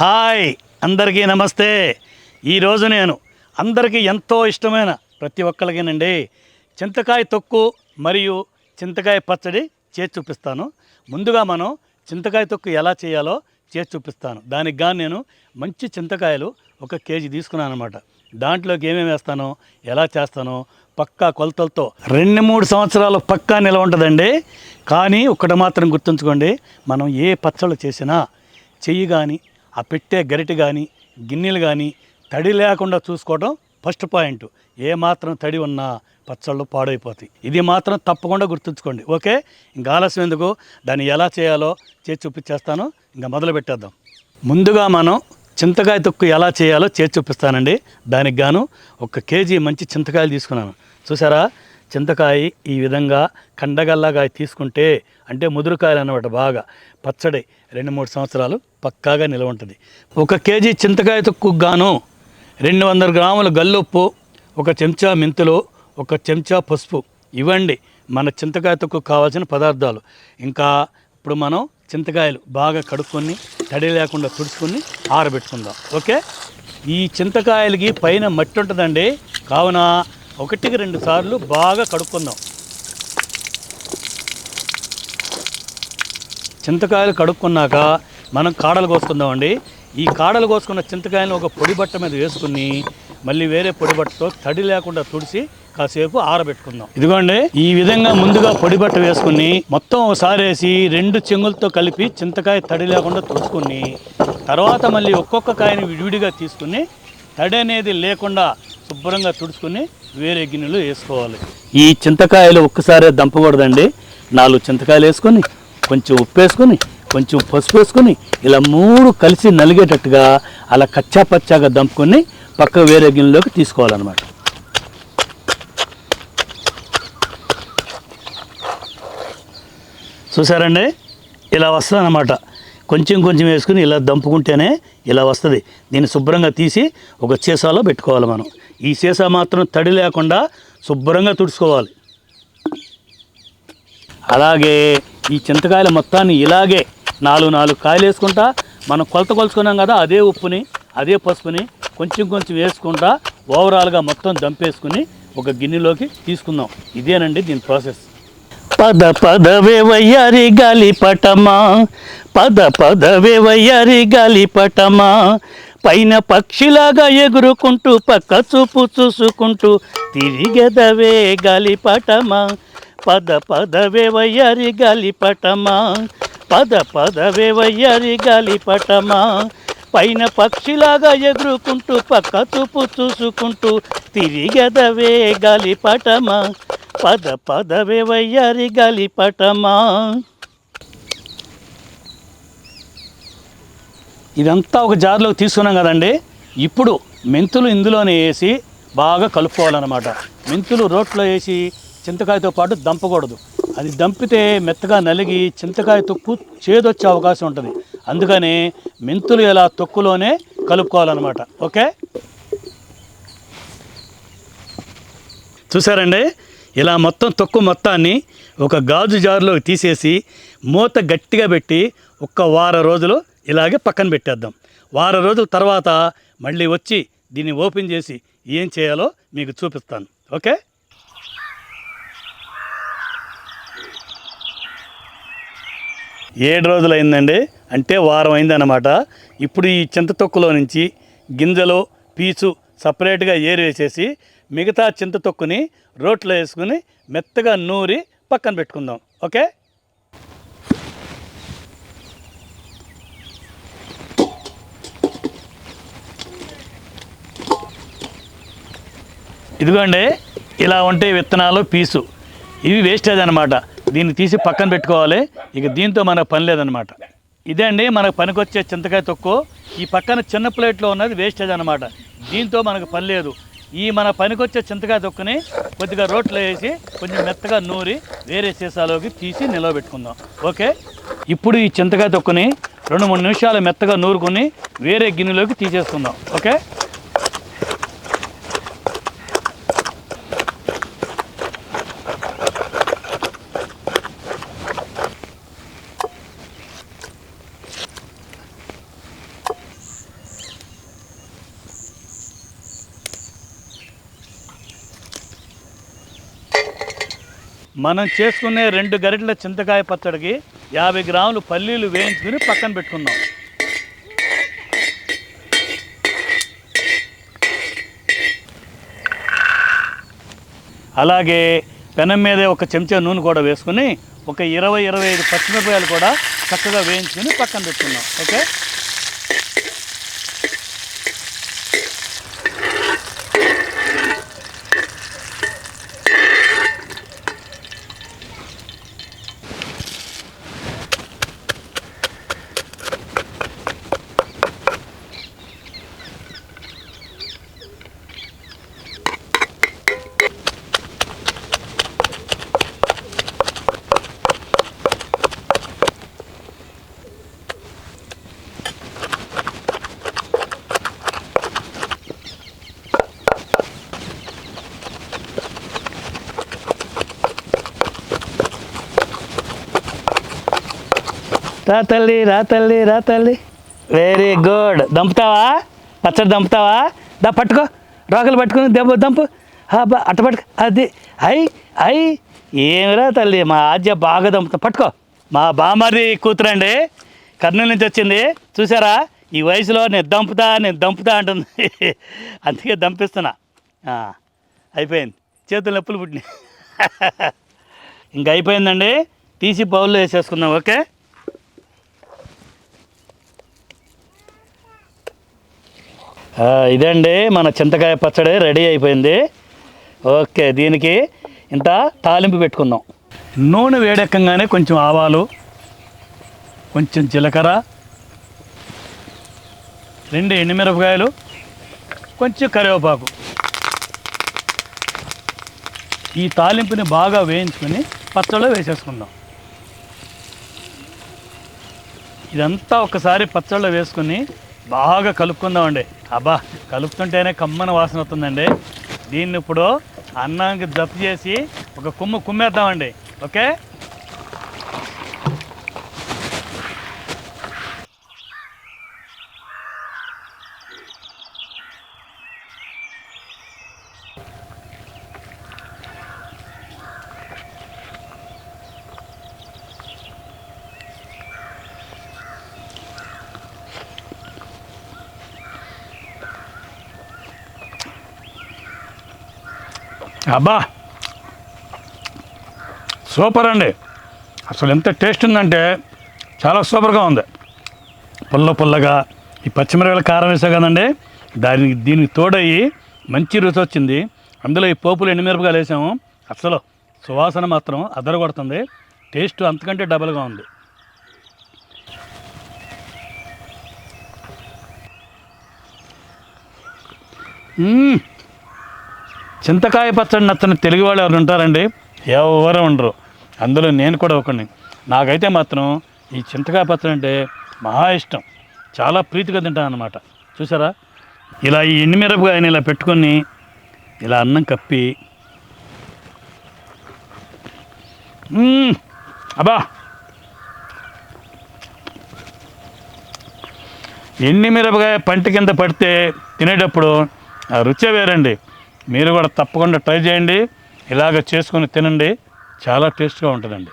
Hi అందరికీ నమస్తే. ఈరోజు నేను అందరికీ ఎంతో ఇష్టమైన ప్రతి ఒక్కరికినండి చింతకాయ తొక్కు మరియు చింతకాయ పచ్చడి చేసి చూపిస్తాను. ముందుగా మనం చింతకాయ తొక్కు ఎలా చేయాలో చేసి చూపిస్తాను. దానికి గాను నేను మంచి చింతకాయలు ఒక కేజీ తీసుకున్నాను అనమాట దాంట్లోకి ఏమేమి వేస్తానో ఎలా చేస్తానో పక్కా కొలతలతో రెండు మూడు సంవత్సరాలు పక్కా నిల్వ ఉంటుందండి. కానీ ఒకటి మాత్రం గుర్తుంచుకోండి మనం ఏ పచ్చళ్ళు చేసినా చెయ్యి కానీ ఆ పెట్టే గరిటె కానీ గిన్నెలు కానీ తడి లేకుండా చూసుకోవడం ఫస్ట్ పాయింట్. ఏ మాత్రం తడి ఉన్నా పచ్చళ్ళు పాడైపోతాయి. ఇది మాత్రం తప్పకుండా గుర్తుంచుకోండి. ఓకే? ఇంకా ఆలస్యం ఎందుకు? దాన్ని ఎలా చేయాలో చేసి చూపించేస్తాను. ఇంకా మొదలు పెట్టేద్దాం. ముందుగా మనం చింతకాయ తొక్కు ఎలా చేయాలో చేసి చూపిస్తానండి. దానికి గాను ఒక కేజీ మంచి చింతకాయలు తీసుకున్నాను. చూసారా? చింతకాయ ఈ విధంగా కండగల్లాగా తీసుకుంటే అంటే ముదురుకాయలు అన్నమాట బాగా. పచ్చడి రెండు మూడు సంవత్సరాలు పక్కాగా నిలవ ఉంటుంది. ఒక కేజీ చింతకాయ గాను రెండు వందల గ్రాముల గల్లుప్పు ఒక చెంచా మెంతులు ఒక చెంచా పసుపు ఇవ్వండి. మన చింతకాయ తొక్కు కావాల్సిన పదార్థాలు. ఇంకా ఇప్పుడు మనం చింతకాయలు బాగా కడుక్కొని తడి లేకుండా తుడుచుకొని ఆరబెట్టుకుందాం. ఓకే? ఈ చింతకాయలకి పైన మట్టి ఉంటుందండి. కావున ఒకటికి రెండు సార్లు బాగా కడుక్కుందాం. చింతకాయలు కడుక్కున్నాక మనం కాడలు కోసుకుందామండి. ఈ కాడలు కోసుకున్న చింతకాయలను ఒక పొడి బట్ట మీద వేసుకుని మళ్ళీ వేరే పొడి బట్టతో తడి లేకుండా తుడిసి కాసేపు ఆరబెట్టుకుందాం. ఇదిగోండి ఈ విధంగా ముందుగా పొడి బట్ట వేసుకుని మొత్తం ఒకసారి వేసి రెండు చెంగులతో కలిపి చింతకాయ తడి లేకుండా తుడుచుకుని తర్వాత మళ్ళీ ఒక్కొక్క కాయని విడివిడిగా తీసుకుని తడి అనేది లేకుండా శుభ్రంగా తుడుచుకుని వేరే గిన్నెలు వేసుకోవాలి. ఈ చింతకాయలు ఒక్కసారే దంపకూడదండి. నాలుగు చింతకాయలు వేసుకొని కొంచెం ఉప్పు వేసుకొని కొంచెం పసుపు వేసుకొని ఇలా మూడు కలిసి నలిగేటట్టుగా అలా కచ్చా పచ్చాగా దంపుకొని పక్క వేరే గిన్నెలోకి తీసుకోవాలన్నమాట. చూసారండి? ఇలా వస్తుంది అనమాట కొంచెం కొంచెం వేసుకుని ఇలా దంపుకుంటేనే ఇలా వస్తుంది. దీన్ని శుభ్రంగా తీసి ఒక సీసాలో పెట్టుకోవాలి మనం. ఈ సీసా మాత్రం తడి లేకుండా శుభ్రంగా తుడుచుకోవాలి. అలాగే ఈ చింతకాయల మొత్తాన్ని ఇలాగే నాలుగు నాలుగు కాయలు వేసుకుంటా మనం కొలత కొలుచుకున్నాం కదా అదే ఉప్పుని అదే పసుపుని కొంచెం కొంచెం వేసుకుంటా ఓవరాల్గా మొత్తం దంపేసుకుని ఒక గిన్నెలోకి తీసుకుందాం. ఇదేనండి దీని ప్రాసెస్. పద పదవే వయ్యారి గాలి పటమా పద పదవే వయ్యారి గాలి పటమా పైన పక్షిలాగా ఎగురుకుంటూ పక్క చూపు చూసుకుంటూ తిరిగెదవే గాలి పటమా పద పదవే వయ్యారి గాలిపటమా పద పదవే వయ్యారి గాలిపటమా పైన పక్షిలాగా ఎగురుకుంటూ పక్క చూపు చూసుకుంటూ తిరిగెదవే గాలిపటమా పద పదవే వయ్యారి గాలిపటమా ఇదంతా ఒక జార్లోకి తీసుకున్నాం కదండి. ఇప్పుడు మెంతులు ఇందులోనే వేసి బాగా కలుపుకోవాలన్నమాట. మెంతులు రోట్లో వేసి చింతకాయతో పాటు దంపకూడదు. అది దంపితే మెత్తగా నలిగి చింతకాయ తొక్కు చేదొచ్చే అవకాశం ఉంటుంది. అందుకని మెంతులు ఇలా తొక్కులోనే కలుపుకోవాలన్నమాట. ఓకే? చూసారండి? ఇలా మొత్తం తొక్కు మొత్తాన్ని ఒక గాజు జారులోకి తీసేసి మూత గట్టిగా పెట్టి ఒక్క వారం రోజులు ఇలాగే పక్కన పెట్టేద్దాం. వారం రోజుల తర్వాత మళ్ళీ వచ్చి దీన్ని ఓపెన్ చేసి ఏం చేయాలో మీకు చూపిస్తాను. ఓకే? ఏడు రోజులు అయిందండి అంటే వారం అయిందన్నమాట. ఇప్పుడు ఈ చింత తొక్కులో నుంచి గింజలు పీచు సపరేట్గా ఏరు వేసేసి మిగతా చింత తొక్కుని రోట్లో వేసుకుని మెత్తగా నూరి పక్కన పెట్టుకుందాం. ఓకే? ఇదిగోండి ఇలా ఉంటే విత్తనాలు పీసు ఇవి వేస్టేజ్ అనమాట దీన్ని తీసి పక్కన పెట్టుకోవాలి. ఇక దీంతో మనకు పని లేదనమాట ఇదే అండి మనకు పనికొచ్చే చింతకాయ తొక్కు. ఈ పక్కన చిన్న ప్లేట్లో ఉన్నది వేస్టేజ్ అనమాట దీంతో మనకు పని లేదు. ఈ మన పనికొచ్చే చింతకాయ తొక్కుని కొద్దిగా రోట్లో వేసి కొంచెం మెత్తగా నూరి వేరే సీసాలోకి తీసి నిలవబెట్టుకుందాం ఓకే? ఇప్పుడు ఈ చింతకాయ తొక్కుని రెండు మూడు నిమిషాలు మెత్తగా నూరుకొని వేరే గిన్నెలోకి తీసేసుకుందాం. ఓకే? మనం చేసుకునే రెండు గరిటెల చింతకాయ పచ్చడికి యాభై గ్రాములు పల్లీలు వేయించుకుని పక్కన పెట్టుకుందాం. అలాగే పెనం మీదే ఒక చెంచా నూనె కూడా వేసుకుని ఒక ఇరవై ఇరవై ఐదు పచ్చిమిరపకాయలు కూడా చక్కగా వేయించుకుని పక్కన పెట్టుకుందాం. ఓకే? రా తల్లి రా తల్లి రా తల్లి. వెరీ గుడ్ దంపుతావా? పచ్చడి దంపుతావా? దా పట్టుకో. రోకలు పట్టుకుని దెబ్బ దంపు. అట్ట పట్టుకో. అది అయి అయి ఏమిరా తల్లి మా ఆద్య బాగా దంపుతా. పట్టుకో. మా బామరి కూతురండి. కర్నూలు నుంచి వచ్చింది. చూసారా? ఈ వయసులో నేను దంపుతా నేను దంపుతా అంటుంది. అందుకే దంపిస్తున్నా. అయిపోయింది. చేతులు నొప్పులు పుట్టినాయి. ఇంక అయిపోయిందండి. తీసి బౌల్లో వేసేసుకుందాం ఓకే? ఇదండి మన చింతకాయ పచ్చడి రెడీ అయిపోయింది. ఓకే దీనికి ఇంత తాలింపు పెట్టుకుందాం. నూనె వేడెక్కగానే కొంచెం ఆవాలు కొంచెం జీలకర్ర రెండు ఎండుమిరపకాయలు కొంచెం కరివేపాకు. ఈ తాలింపుని బాగా వేయించుకొని పచ్చడిలో వేసేసుకుందాం. ఇదంతా ఒకసారి పచ్చళ్ళు వేసుకుని బాగా కలుపుకుందామండి. అబ్బా కలుపుతుంటేనే కమ్మన వాసన వస్తుందండి. దీన్ని ఇప్పుడు అన్నానికి జప్పు చేసి ఒక కుమ్ము కుమ్మేద్దామండి. ఓకే? అబ్బా! సూపర్ అండి. అసలు ఎంత టేస్ట్ ఉందంటే చాలా సూపర్గా ఉంది. పుల్ల పుల్లగా ఈ పచ్చిమిరపకాయల కారం వేసా కదండి. దానికి దీనికి తోడయి మంచి రుచి వచ్చింది. అందులో ఈ పోపులు ఎండుమిరపకాయలు వేసాము. అసలు సువాసన మాత్రం అదరగొడుతుంది. టేస్ట్ అంతకంటే డబల్గా ఉంది. Mmm. చింతకాయ పచ్చడి నచ్చని తెలుగు వాళ్ళు ఎవరు ఉంటారండి? ఎవరు ఉండరు. అందులో నేను కూడా ఒకడిని. నాకైతే మాత్రం ఈ చింతకాయ పచ్చడి అంటే మహా ఇష్టం. చాలా ప్రీతిగా తింటాను అనమాట చూసారా? ఇలా ఈ ఎండుమిరపకాయని ఇలా పెట్టుకొని ఇలా అన్నం కప్పి అబ్బా! ఎండి మిరపకాయ పంట కింద పడితే తినేటప్పుడు ఆ రుచే వేరండి. మీరు కూడా తప్పకుండా ట్రై చేయండి. ఇలాగ చేసుకొని తినండి. చాలా టేస్ట్గా ఉంటుందండి.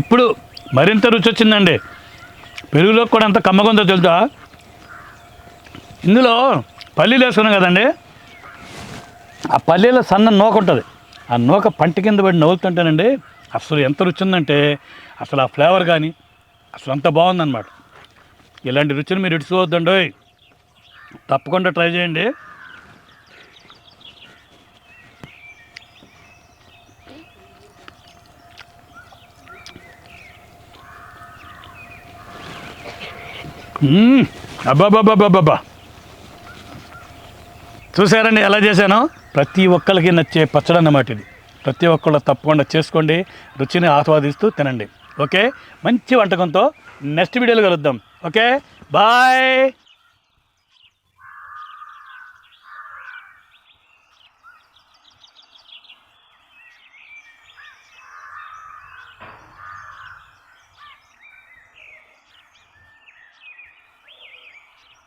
ఇప్పుడు మరింత రుచి వచ్చిందండి పెరుగులో కూడా ఎంత కమ్మగుందో తెలుసా? ఇందులో పల్లీలు వేసుకున్నాం కదండి. ఆ పల్లీలో సన్న నూక ఉంటుంది. ఆ నూక పంట కింద పడి నవ్వుతుంటానండి అసలు ఎంత రుచి ఉందంటే అసలు ఆ ఫ్లేవర్ కానీ అసలు అంత బాగుందన్నమాట. ఇలాంటి రుచిని మీరు ఇడుచుకోవద్దండి తప్పకుండా ట్రై చేయండి. అబ్బాబాబాబాబా చూసారండి ఎలా చేశానో? ప్రతి ఒక్కరికి నచ్చే పచ్చడి అన్నమాట ఇది. ప్రతి ఒక్కళ్ళు తప్పకుండా చేసుకోండి రుచిని ఆస్వాదిస్తూ తినండి. ఓకే? మంచి వంటకంతో నెక్స్ట్ వీడియోలో కలుద్దాం. ఓకే? బాయ్!